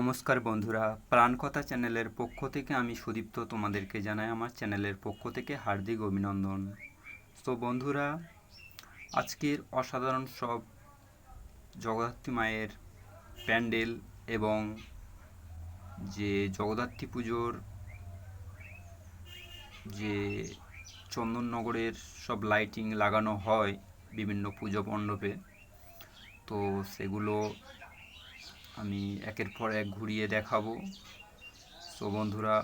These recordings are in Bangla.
নমস্কার বন্ধুরা, প্রাণকথা চ্যানেলের পক্ষ থেকে আমি সুদীপ্ত তোমাদেরকে জানাই আমার চ্যানেলের পক্ষ থেকে হার্দিক অভিনন্দন। তো বন্ধুরা, আজকের অসাধারণ সব জগদ্ধাত্রী মায়ের প্যান্ডেল এবং যে জগদ্ধাত্রী পুজোর যে চন্দননগরের সব লাইটিং লাগানো হয় বিভিন্ন পুজো মণ্ডপে, তো সেগুলো আমি একের পর এক ঘুরিয়ে দেখাবো। তো বন্ধুরা,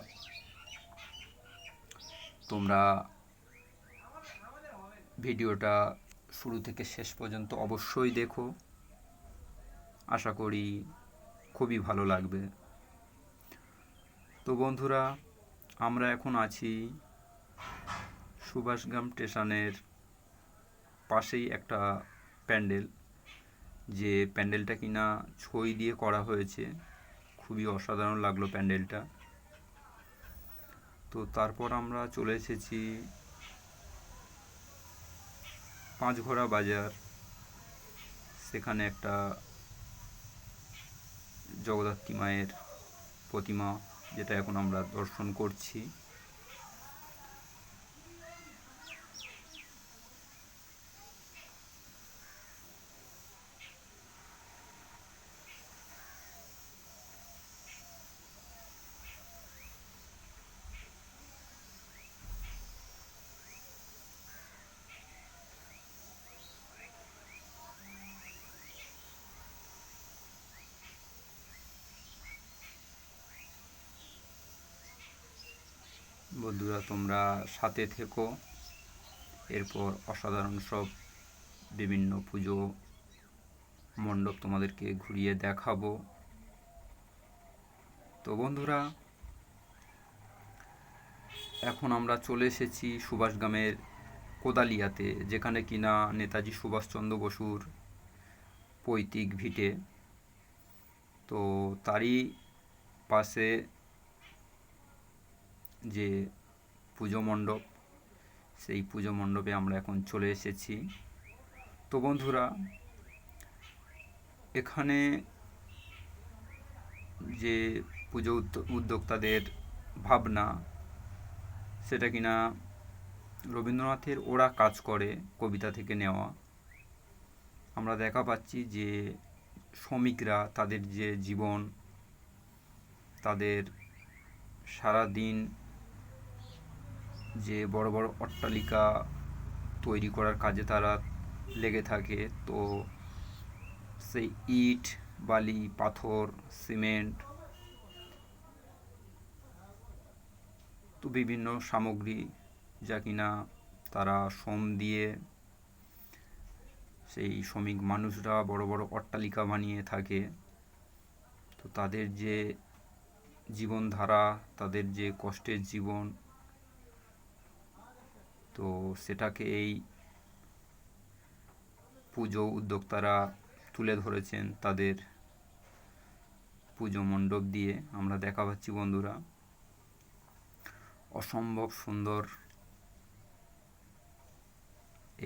তোমরা ভিডিওটা শুরু থেকে শেষ পর্যন্ত অবশ্যই দেখো। আশা করি খুবই ভালো লাগবে। তো, বন্ধুরা, আমরা এখন আছি সুভাষগ্রাম স্টেশনের পাশেই একটা প্যান্ডেল। যে প্যান্ডেলটা কিনা ছই দিয়ে করা হয়েছে, খুবই অসাধারণ লাগল প্যান্ডেলটা। তো তারপর আমরা চলে এসেছি পাঁচঘোড়া বাজার। সেখানে একটা জগদ্ধাত্রী মায়ের প্রতিমা, যেটা এখন আমরা দর্শন করছি। বন্ধুরা, তোমরা সাথে থেকো। এরপর অসাধারণ সব বিভিন্ন পুজো মণ্ডপ তোমাদেরকে ঘুরিয়ে দেখাবো। তো বন্ধুরা, এখন আমরা চলে এসেছি সুভাষগ্রামের কোদালিয়াতে, যেখানে কিনা নেতাজি সুভাষচন্দ্র বসুর পৈতৃক ভিটে। তো তারই পাশে যে পুজো মণ্ডপ, সেই পুজো মণ্ডপে আমরা এখন চলে এসেছি। তো বন্ধুরা, এখানে যে পুজো উদ্যোক্তাদের ভাবনা, সেটা কিনা রবীন্দ্রনাথের ওরা কাজ করে, কবিতা থেকে নেওয়া। আমরা দেখা পাচ্ছি যে শ্রমিকরা তাদের যে জীবন, তাদের সারা দিন যে বড় বড় অট্টালিকা তৈরি করার কাজে তারা লেগে থাকে। তো সেই ইট, বালি, পাথর, সিমেন্ট তো বিভিন্ন সামগ্রী যা কিনা তারা শ্রম দিয়ে সেই শ্রমিক মানুষরা বড় বড় অট্টালিকা বানিয়ে থাকে। তো তাদের যে জীবনধারা, তাদের যে কষ্টের জীবন তো সেটাকে এই পুজো উদ্যোক্তারা তুলে ধরেছেন তাদের পুজো মণ্ডপ দিয়ে। আমরা দেখা পাচ্ছি বন্ধুরা। অসম্ভব সুন্দর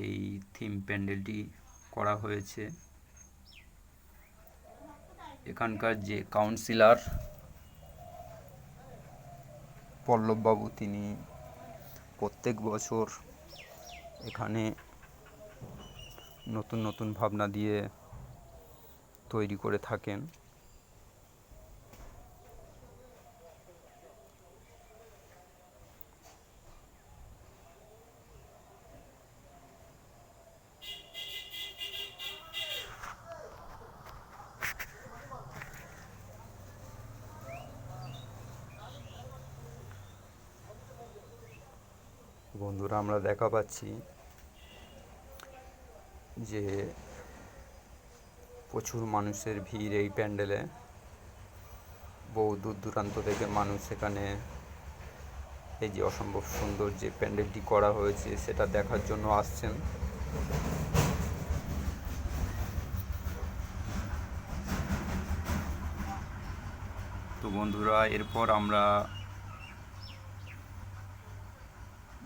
এই থিম প্যান্ডেলটি করা হয়েছে। এখানকার যে কাউন্সিলার পল্লববাবু, তিনি প্রত্যেক বছর এখানে নতুন নতুন ভাবনা দিয়ে তৈরি করে থাকেন। বন্ধুরা, আমরা দেখা পাচ্ছি যে প্রচুর মানুষের ভিড় এই প্যান্ডেলে। বহু দূর দূরান্ত থেকে মানুষ এখানে এই যে অসম্ভব সুন্দর যে প্যান্ডেলটি করা হয়েছে, সেটা দেখার জন্য আসছেন। তো বন্ধুরা, এরপর আমরা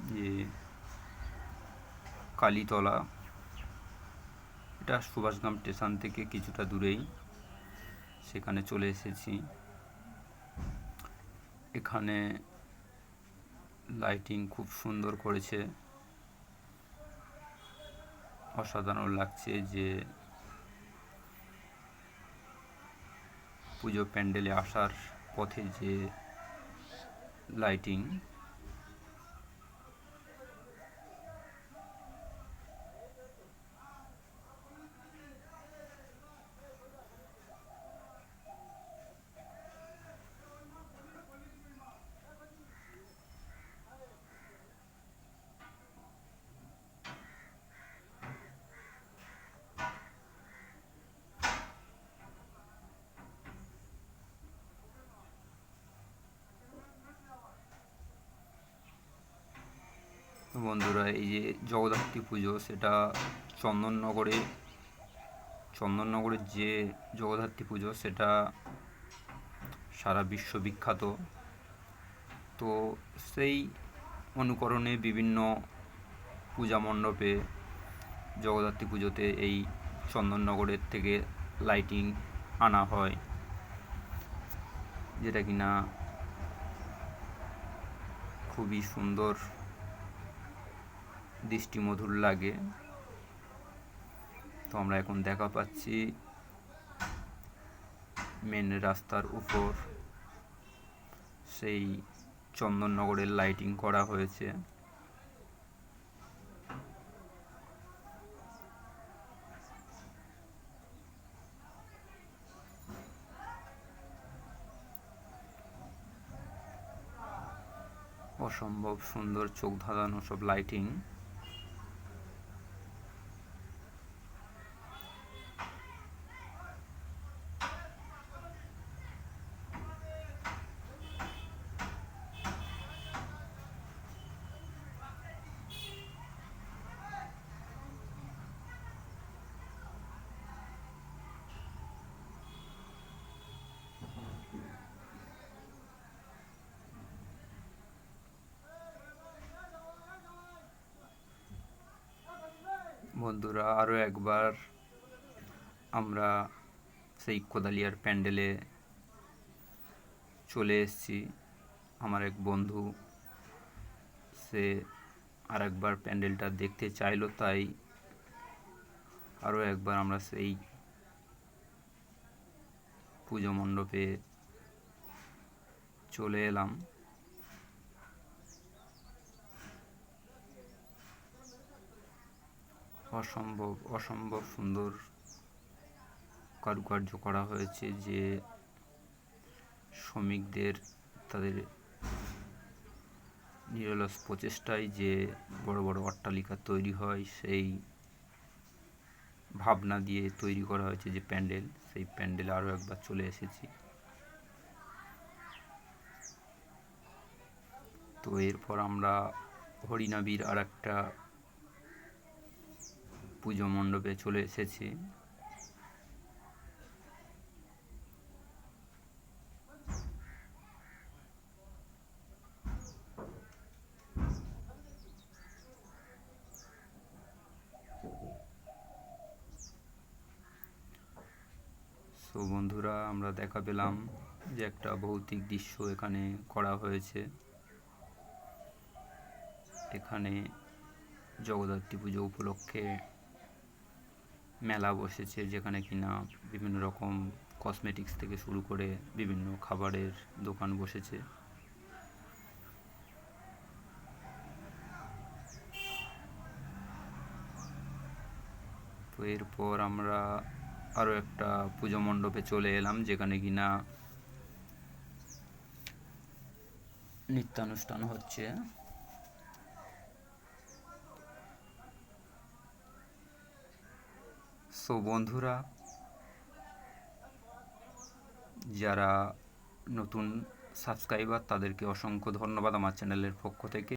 যে কালীতলা, এটা সুভাষগ্রাম স্টেশন থেকে কিছুটা দূরেই। সেখানে চলে এসেছি। এখানে লাইটিং খুব সুন্দর করেছে। অসাধারণ লাগছে যে পুজো প্যান্ডেলে আসার পথে যে লাইটিং বন্ধুরা, এই যে জগদ্ধাত্রী পুজো, সেটা চন্দননগরে, চন্দননগরের যে জগদ্ধাত্রী পুজো, সেটা সারা বিশ্ব বিখ্যাত। তো সেই অনুকরণে বিভিন্ন পূজা মণ্ডপে জগদ্ধাত্রী পুজোতে এই চন্দননগরের থেকে লাইটিং আনা হয়, যেটা কিনা খুবই সুন্দর দৃষ্টিমধুর লাগে। তো আমরা এখন দেখা পাচ্ছি মেন রাস্তার উপর। সেই চন্দননগরের লাইটিং করা হয়েছে। অসম্ভব সুন্দর চোখ ধাঁধানো সব লাইটিং বন্ধুরা আরও একবার আমরা সেই কোদালিয়ার প্যান্ডেলে চলে এসেছি। আমার এক বন্ধু, সে আর একবার প্যান্ডেলটা দেখতে চাইলো, তাই আরও একবার আমরা সেই পুজো মণ্ডপে চলে এলাম। অসম্ভব অসম্ভব সুন্দর কারুকার্য করা হয়েছে যে শ্রমিকদের তাদের নিরলস প্রচেষ্টায় যে বড় বড় অট্টালিকা তৈরি হয়, সেই ভাবনা দিয়ে তৈরি করা হয়েছে যে প্যান্ডেল। সেই প্যান্ডেলে আরও একবার চলে এসেছি। তো এরপর আমরা হরিনাবির আর একটা পুজো মণ্ডপে চলে এসেছি। সো বন্ধুরা, আমরা দেখা পেলাম যে একটা ভৌতিক দৃশ্য এখানে করা হয়েছে। এখানে জগদ্ধাত্রী পুজো উপলক্ষে মেলা বসেছে যেখানে কিনা বিভিন্ন রকম কসমেটিক্স থেকে শুরু করে বিভিন্ন খাবারের দোকান বসেছে। তো এরপর আমরা আরও একটা পুজো মণ্ডপে চলে এলাম যেখানে কিনা নৃত্যানুষ্ঠান হচ্ছে। সো বন্ধুরা যারা নতুন সাবস্ক্রাইবার তাদেরকে অসংখ্য ধন্যবাদ আমার চ্যানেলের পক্ষ থেকে।